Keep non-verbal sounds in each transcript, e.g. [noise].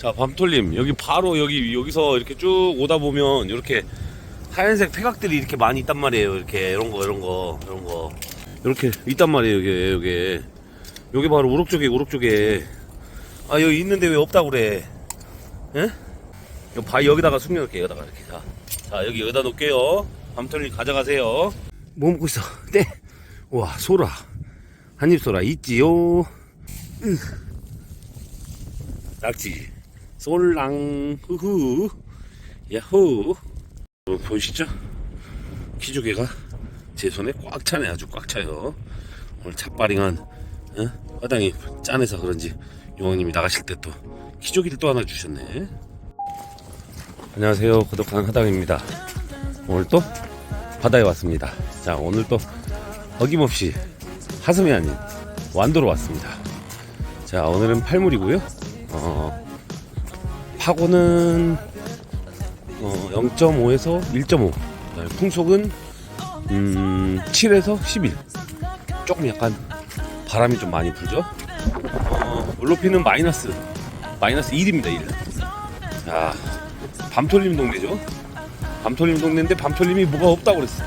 자, 밤톨님, 여기 바로 여기, 여기서 이렇게 쭉 오다 보면, 이렇게 하얀색 폐각들이 이렇게 많이 있단 말이에요. 이렇게, 이런 거, 이런 거, 이런 거. 이렇게 있단 말이에요, 여기, 여기. 여기 바로 우럭 쪽에, 우럭 쪽에. 아, 여기 있는데 왜 없다고 그래? 예? 요 바, 여기다가 숨겨놓을게요, 여기다가 이렇게. 자, 자, 여기 여기다 놓을게요. 밤톨님 가져가세요. 뭐 먹고 있어? 네. 와, 소라. 한입 소라 있지요? 으. 낙지. 솔랑 후후 야호. 어, 보이시죠? 키조개가 제 손에 꽉 차네 아주 꽉 차요. 오늘 찻바링한 어? 화당이 짠해서 그런지 용왕님이 나가실 때 또 키조개를 또 하나 주셨네. 안녕하세요. 고독한 하당입니다. 오늘 또 바다에 왔습니다. 자 오늘 또 어김없이 하슴이 아닌 완도로 왔습니다. 자 오늘은 팔물이고요. 어, 파고는 어, 0.5에서 1.5 풍속은 음, 7에서 11 조금 약간 바람이 좀 많이 불죠? 어, 물높이는 마이너스 마이너스 1입니다 1 자, 밤톨림 동네죠? 밤톨림 동네인데 밤톨림이 뭐가 없다고 그랬어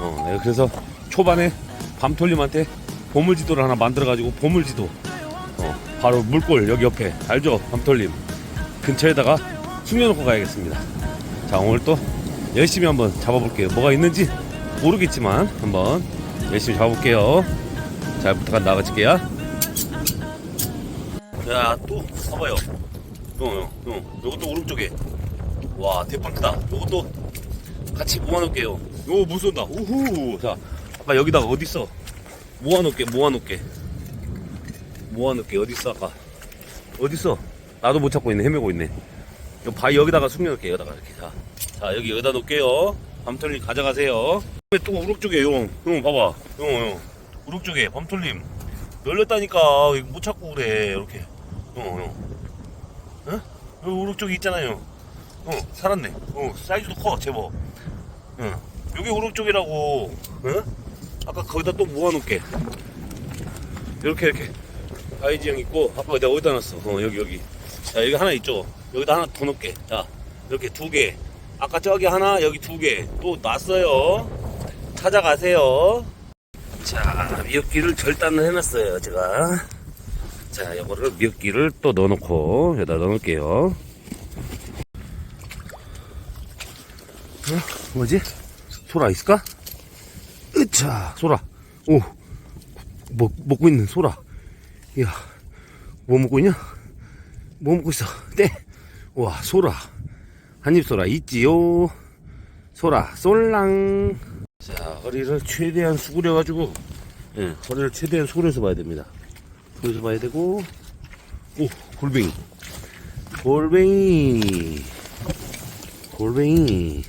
어, 내가 그래서 초반에 밤톨림한테 보물지도를 하나 만들어가지고 보물지도 어, 바로 물골 여기 옆에. 알죠? 밤톨림 근처에다가 숨겨놓고 가야겠습니다. 자, 오늘 또 열심히 한번 잡아볼게요. 뭐가 있는지 모르겠지만 한번 열심히 잡아볼게요. 잘 부탁한 나가질게요. 자, 또 봐봐요. 형, 형, 형. 요것도 오른쪽에. 와, 대빵 크다. 요것도 같이 모아놓을게요. 요 무선다. 우후. 자, 아까 여기다가 어딨어? 모아놓을게, 모아놓을게. 모아놓을게. 어딨어, 아까? 어딨어? 나도 못 찾고 있네. 헤매고 있네. 요 바위 여기다가 숨겨놓을게요 여기다가 이렇게 자, 자 여기 여기다 놓을게요. 밤톨님 가져가세요. 왜또 우럭 쪽에 형, 형 봐봐. 형, 형 우럭 쪽에 밤톨님 열렸다니까. 못 찾고 그래. 이렇게. 형, 형 어? 여기 우럭 쪽에 있잖아요. 어 살았네. 어 사이즈도 커 제법. 응. 여기 우럭 쪽이라고. 어? 아까 거기다 또 모아놓을게. 이렇게 이렇게. 아이지형 있고 아까 내가 어디다 놨어? 어 여기 여기 자 여기 하나 있죠? 여기다 하나 더 넣을게. 자 이렇게 두 개. 아까 저기 하나 여기 두 개. 또 놨어요. 찾아가세요. 자 미역기를 절단을 해놨어요 제가. 자 이거를 미역기를 또 넣어놓고 여기다 넣어놓을게요. 어? 뭐지? 소라 있을까? 으차 소라. 오 먹, 먹고 있는 소라. 이야, 뭐 먹고 있냐? 뭐 먹고 있어? [laughs] 네. 와, 소라. 한입 소라 있지요? 소라, 솔랑. 자, 허리를 최대한 수그려가지고, 예, 허리를 최대한 수그려서 봐야 됩니다. 수그려서 봐야 되고, 오, 골뱅이. 골뱅이. 골뱅이.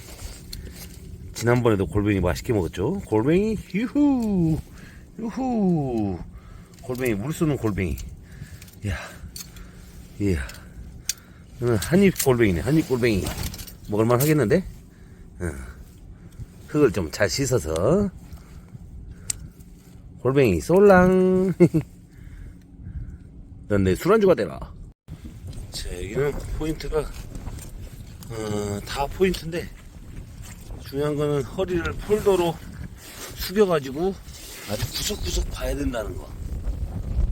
지난번에도 골뱅이 맛있게 먹었죠? 골뱅이, 유후! 유후! 골뱅이 물 쏘는 골뱅이 이 야 이야 이건 한입 골뱅이네 한입 골뱅이. 먹을만 하겠는데? 어. 흙을 좀 잘 씻어서. 골뱅이 쏠랑. [laughs] 넌 내 술안주가 되라. 자 여기는 포인트가 어, 다 포인트인데 중요한 거는 허리를 폴더로 숙여가지고 아주 구석구석 봐야 된다는 거.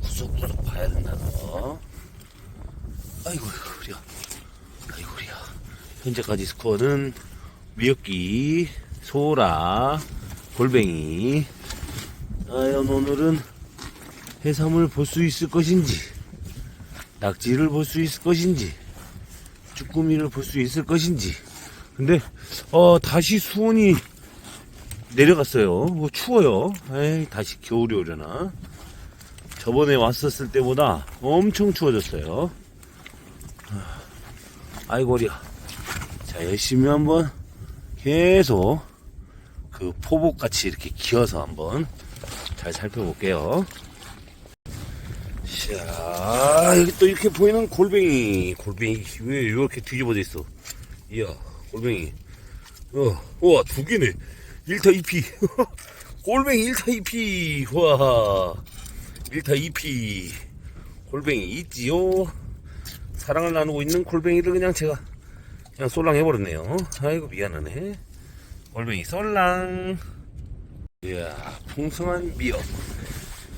구석구석 봐야 된다는 거. 아이고, 우리야. 아이고, 우리야. 현재까지 스코어는 미역기, 소라, 골뱅이. 과연 오늘은 해삼을 볼 수 있을 것인지, 낙지를 볼 수 있을 것인지, 쭈꾸미를 볼 수 있을 것인지. 근데, 어, 다시 수온이 내려갔어요. 뭐 추워요. 에이, 다시 겨울이 오려나. 저번에 왔었을 때보다 엄청 추워졌어요. 아이고리야. 자, 열심히 한번 계속 그 포복같이 이렇게 기어서 한번 잘 살펴볼게요. 자, 여기 또 이렇게 보이는 골뱅이. 골뱅이, 왜 이렇게 뒤집어져 있어? 이야, 골뱅이. 어, 우와, 두 개네. 1타 2피. [laughs] 골뱅이 1타 2피. 와. 1타 2피. 골뱅이 있지요? 사랑을 나누고 있는 골뱅이를 그냥 제가 그냥 쏠랑 해버렸네요. 아이고 미안하네. 골뱅이 쏠랑. 이야 풍성한 미역.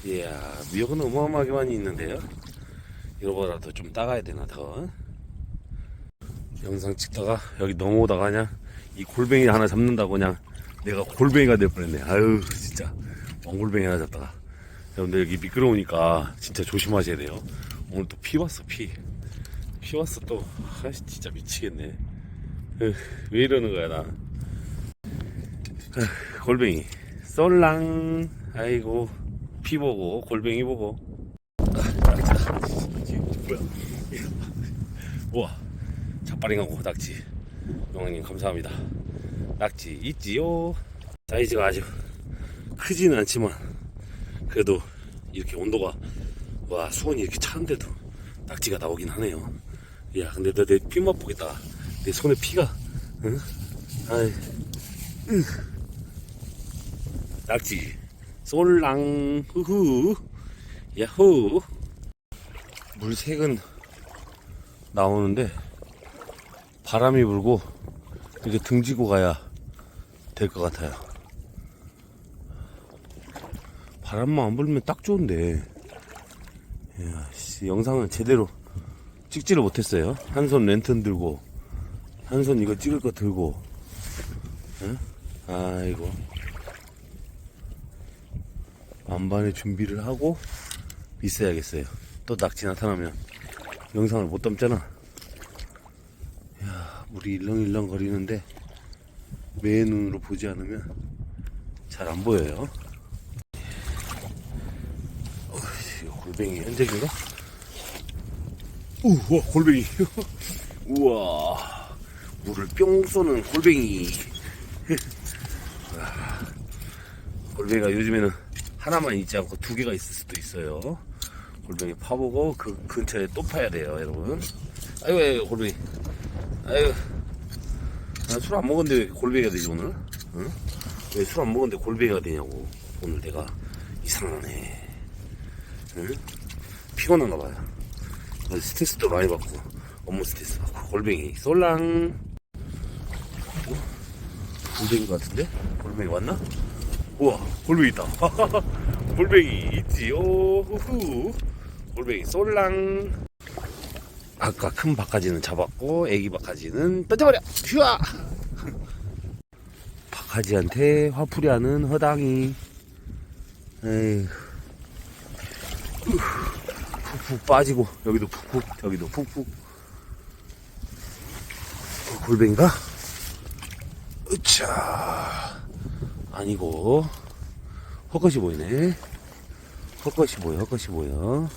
이야 미역은 어마어마하게 많이 있는데요. 이거보다도 좀 따가야 되나 더. 영상 찍다가 여기 넘어오다가 그냥 이 골뱅이 하나 잡는다고 그냥 내가 골뱅이가 될 뻔했네. 아유 진짜 왕골뱅이 하나 잡다가. 여러분들 여기 미끄러우니까 진짜 조심하셔야 돼요. 오늘 또피 왔어 피. 피 왔어 또. 아씨 진짜 미치겠네. 으, 왜 이러는 거야 나. 으, 골뱅이 썰랑. 아이고 피 보고 골뱅이 보고. 아? 우와 자빠링하고 낙지. 영왕님 감사합니다. 낙지 있지요. 사이즈가 아주 크지는 않지만 그래도 이렇게 온도가 와 수온이 이렇게 차는데도 낙지가 나오긴 하네요. 야 근데 너 내 피맛 보겠다. 내 손에 피가 응? 아이 으. 낙지 솔랑 후후 야호 물색은 나오는데 바람이 불고 이렇게 등지고 가야 될 것 같아요. 바람만 안 불면 딱 좋은데. 야, 씨, 영상은 제대로 찍지를 못했어요. 한 손 랜턴 들고, 한 손 이거 찍을 거 들고. 응? 아이고. 만반의 준비를 하고 있어야겠어요. 또 낙지 나타나면 영상을 못 담잖아. 야, 물이 일렁일렁 거리는데 매 눈으로 보지 않으면 잘 안 보여요. 골뱅이 현재인가? 우와 골뱅이. [laughs] 우와 물을 뿅 쏘는 골뱅이. [laughs] 아, 골뱅이가 요즘에는 하나만 있지 않고 두 개가 있을 수도 있어요. 골뱅이 파보고 그 근처에 또 파야 돼요 여러분. 아이고 아이고 골뱅이. 아이고. 술 안 먹었는데 왜 골뱅이가 되지 오늘? 응? 왜 술 안 먹었는데 골뱅이가 되냐고. 오늘 내가 이상하네. 응? 피곤한가 봐요. 어, 스트레스도 많이 받고 업무 스트레스 받고 골뱅이. 어? 골뱅이 같은데? 골뱅이 왔나? 우와 골뱅이 있다. [laughs] 골뱅이 있지요 후후 골뱅이 쏠랑. 아까 큰 박하지는 잡았고 애기 박하지는 던져버려! 휘아 박하지한테 [laughs] 화풀이 하는 허당이. 에휴 푹푹 빠지고 여기도 푹푹 저기도 푹푹. 어, 골뱅인가? 으차. 아니고. 헛것이 보이네. 헛것이 보여 헛것이 보여.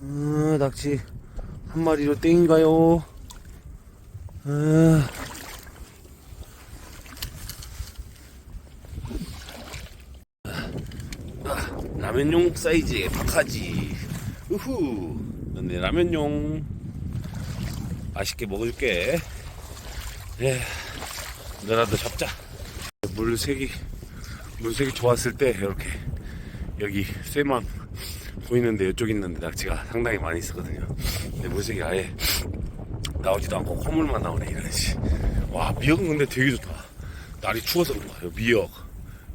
어, 낙지 한 마리로 땡인가요? 아, 라면용 사이즈의 박하지. 우후. 네 라면용. 맛있게 먹어줄게. 예. 너라도 잡자. 물색이 물색이 좋았을 때 이렇게 여기 쇠만 보이는데 이쪽 있는데 낙지가 상당히 많이 있었거든요. 근데 물색이 아예 나오지도 않고 콧물만 나오네 이런 씨와 미역은 근데 되게 좋다. 날이 추워서 그런가 요. 미역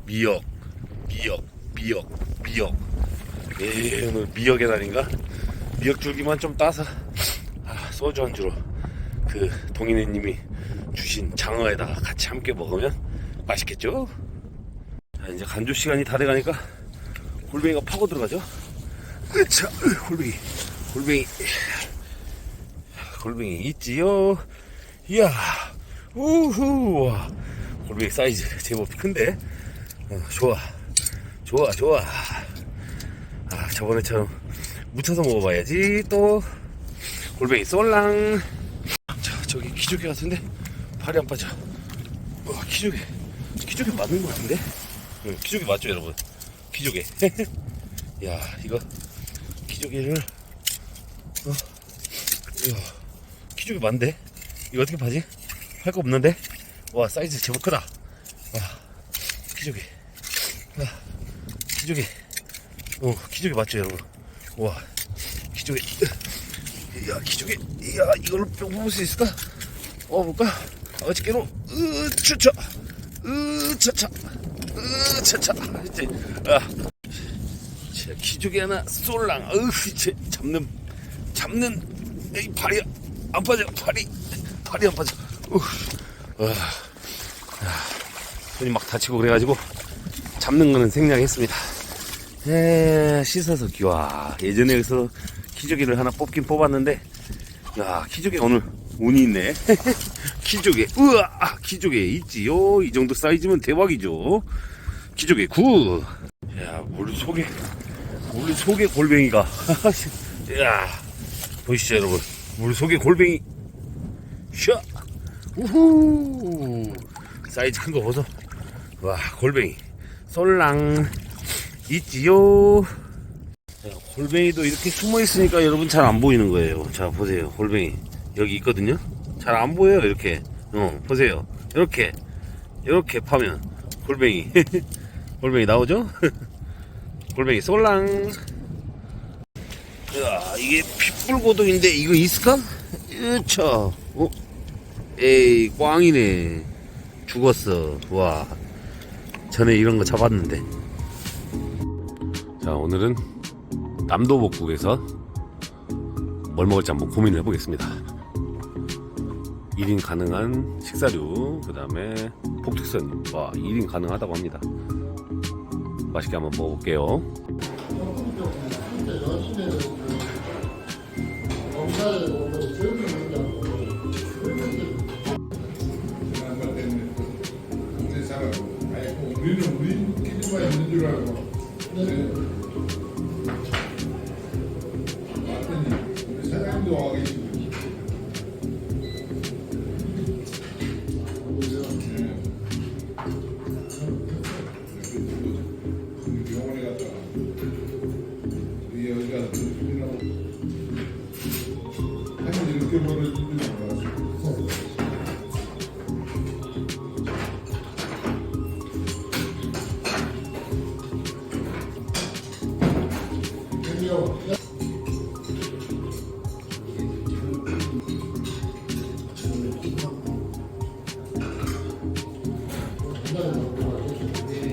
미역 미역 미역 미역. 예. 오늘 미역의 날인가? 미역 줄기만 좀 따서. 아, 소주 안주로. 그 동인혜님이 주신 장어에다가 같이 함께 먹으면 맛있겠죠? 자 이제 간조 시간이 다 돼가니까 골뱅이가 파고 들어가죠? 으차 골뱅이. 골뱅이. 골뱅이 있지요? 이야 우후 와. 골뱅이 사이즈 제법 큰데? 어, 좋아 좋아 좋아. 아 저번에처럼 묻혀서 먹어봐야지 또. 골뱅이 쏠랑. 자 저기 키조개 같은데? 발이 안 빠져. 어, 키조개 키조개 맞는 것 같은데? 응, 키조개 맞죠 여러분? 키조개 [laughs] 야 이거 키조개를 어, 이야, 키조개 맞는데? 이거 어떻게 파지? 할 거 없는데? 와 사이즈 제법 크다. 와 키조개 와 키조개 어 키조개 맞죠 여러분? 와 기적에 야 기적에 야 이걸로 뿅 뽑을 수 있을까? 어 볼까? 어저께로 으차차. 으차차. 으차차. 아. 자, 기적이 하나 쏠랑. 이제 잡는 잡는 이 발이 안 빠져. 발이 발이 안 빠져. 어휴 아, 아, 손이 막 다치고 그래가지고 잡는 거는 생략했습니다. 에 씻어서 기와. 예전에 여기서 키조개를 하나 뽑긴 뽑았는데 야 키조개 오늘 운이 있네. [laughs] 키조개 우와 키조개 있지요? 이 정도 사이즈면 대박이죠. 키조개 굿야 물 속에 물 속에 골뱅이가. [laughs] 야 보이시죠 여러분? 물 속에 골뱅이. 샤! 우후! 사이즈 큰 거 보소 와 골뱅이. 솔랑 있지요. 자, 골뱅이도 이렇게 숨어 있으니까 여러분 잘 안 보이는 거예요. 자 보세요. 골뱅이. 여기 있거든요. 잘 안 보여요 이렇게. 어 보세요. 이렇게. 이렇게 파면 골뱅이. [laughs] 골뱅이 나오죠? [laughs] 골뱅이 솔랑. 야 이게 핏불고동인데 이거 있을까? 으차. 어? 에이 꽝이네. 죽었어. 와. 전에 이런 거 잡았는데 자 오늘은 남도복국에서 뭘 먹을지 한번 고민을 해보겠습니다. 1인 가능한 식사류 그 다음에 폭특선 와 1인 가능하다고 합니다. 맛있게 한번 먹어볼게요 왔더 Yeah.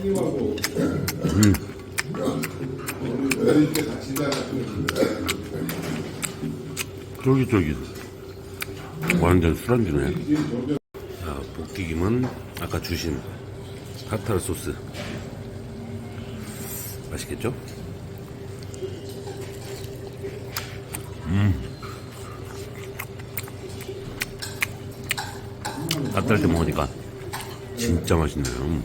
다녔으면 쫄깃쫄깃 완전 술안주네. 자 볶튀김은 아까 주신 타타르 소스. 맛있겠죠? 음. 따뜻할 때 먹으니까 진짜 맛있네요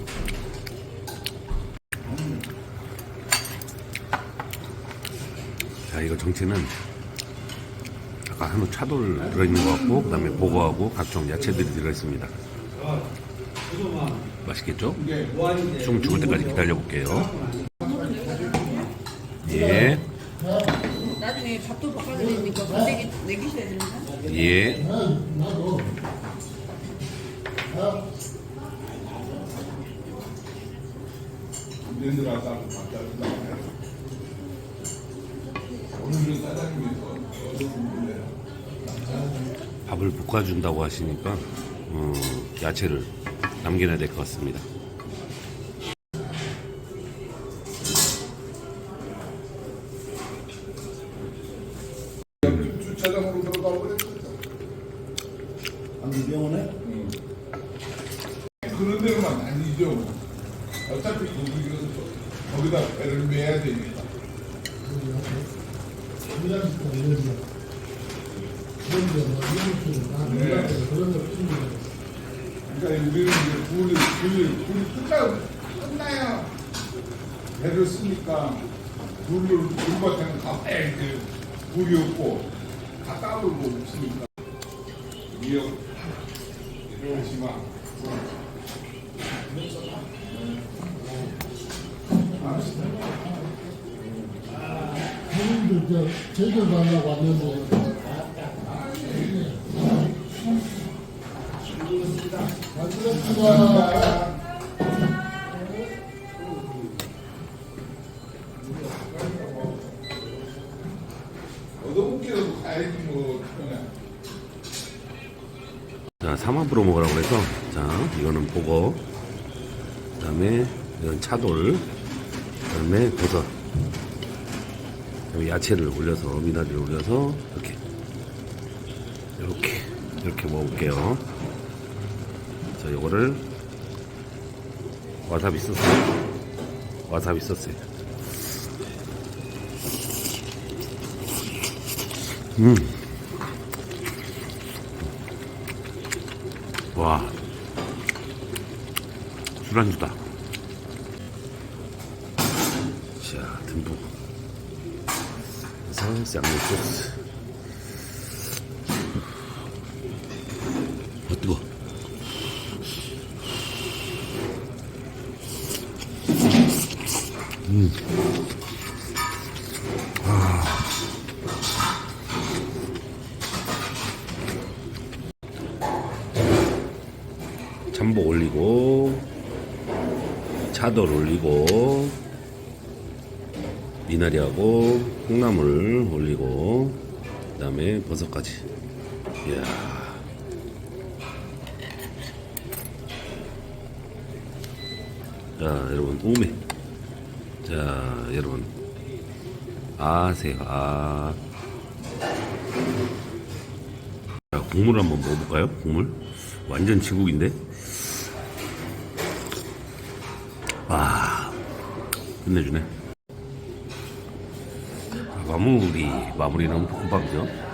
이거 정체는 아까 한우 차돌 들어있는 것 같고 그 다음에 보고하고 각종 야채들이 들어있습니다 맛있겠죠? 숨 죽을 때까지 기다려 볼게요 예, 나중에 밥도 바꿔드리니까 밥 내기, 내기셔야 됩니다. 예. 우리들 와서 갖다 준다 밥을 볶아준다고 하시니까 어, 야채를 남겨놔야 될 것 같습니다. 주차장으로 들어가 그런 데로만. 어차피 거기서 거기다 배를 매야 되니까 거뭐 이런 거 네. 그런 거 필요해. 그러니까 우리는 이제 불이 불이 불이 끝나 끝나야 배를 쓰니까 불을 불밭에는 가만히 이제 불이 없고 다 따돌고 없으니까. 미역 이러시마. 형님들 저 제주도 가려고 왔는데 그냥 자, 삼합으로 먹으라고 해서 자, 이거는 보고 그다음에 이건 차돌 그다음에 버섯 그다음에 야채를 올려서 미나리를 올려서 이렇게 이렇게 이렇게 먹을게요. 자, 이거를 와사비 소스 와사비 소스 와. 술안주다. 자 듬뿍. 그래서 쌍무 소스. 어 뜨거 잠복 올리고 차돌 올리고 미나리하고 콩나물 올리고 그 다음에 버섯까지. 이야. 자 여러분 오메. 자 여러분. 아세요. 아. 자, 국물 한번 먹어볼까요? 국물? 완전 지국인데? 와 끝내주네. 아, 마무리 마무리는 볶음밥이죠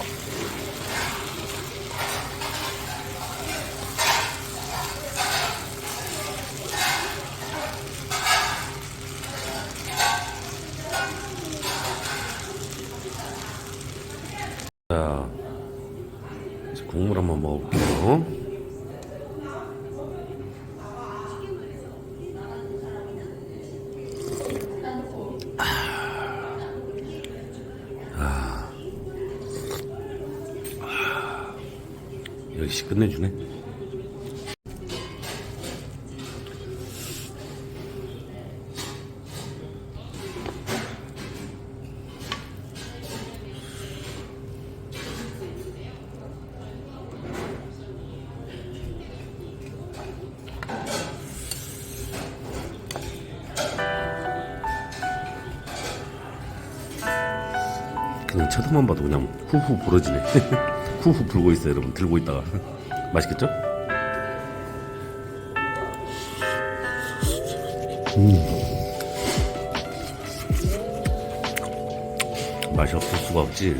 Oh. 끝내주네. 그냥 쳐다만 봐도 그냥 후후 부러지네. [laughs] 후후 불고 있어요, 여러분. 들고 있다가. 맛있겠죠? 음. 맛이 없을 수가 없지.